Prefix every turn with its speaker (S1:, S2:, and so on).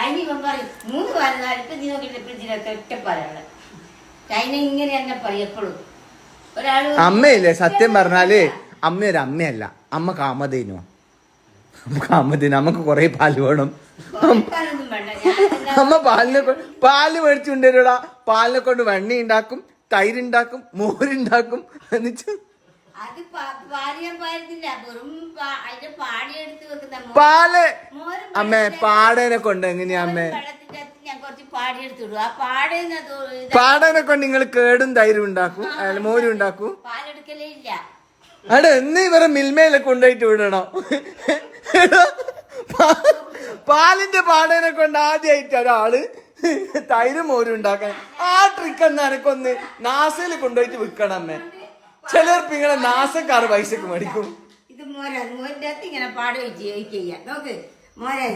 S1: അതിന് ഇവൻ പറയും മൂന്ന് പാൽ ഇപ്പൊ നീ നോക്കിയിട്ട് ഫ്രിഡ്ജിലൊക്കെ ഒറ്റ പാലാണ് ചൈന ഇങ്ങനെ തന്നെ പറയും എപ്പോഴും. ഒരാൾ
S2: അമ്മയില്ലേ? സത്യം പറഞ്ഞാൽ അമ്മ ഒരു അമ്മയല്ല. അമ്മ കാമതേനു അമ്മ കാമതേനു അമ്മയ്ക്ക് കുറെ പാൽ വേണം.
S1: പാലൊന്നും
S2: അമ്മ പാലിനെ പാൽ മേടിച്ചു കൊണ്ടുവരൂടാ പാലിനെ കൊണ്ട് വെണ്ണ ഉണ്ടാക്കും തൈരുണ്ടാക്കും മോരുണ്ടാക്കും. എന്നിട്ട്
S1: അത് പാ- പാലിയാൻ പാരുന്നില്ല വെറും അതിന്റെ പാടി എടുത്ത് വെക്കുന്ന പാൽ?
S2: അമ്മേ പാടനെ കൊണ്ട് എങ്ങനെയാ അമ്മേ? പാടനെ കൊണ്ട് നിങ്ങൾ കേടും തൈരും ഉണ്ടാക്കും? മോരും ഉണ്ടാക്കും?
S1: പാലെടുക്കലേ ഇല്ല.
S2: അവിടെ എന്ന് ഇവരെ മിൽമയിലെ കൊണ്ടുപോയിട്ട് വിടണോ. പാലിന്റെ പാടനെ കൊണ്ട് ആദ്യമായിട്ട് ഒരാൾ തൈരും മോരും ഉണ്ടാക്കാൻ ആ ട്രിക്ക് എന്നാ എനക്കൊന്ന് നാസയിൽ കൊണ്ടുപോയിട്ട് വിൽക്കണം അമ്മേ. ചിലർക്ക് നിങ്ങളെ കാർ പൈസക്ക് മേടിക്കും.
S1: ഇത് മോരാ മോരിന്റെ അകത്ത് ഇങ്ങനെ പാടുകയും ചെയ്യാം നോക്ക് മോരാ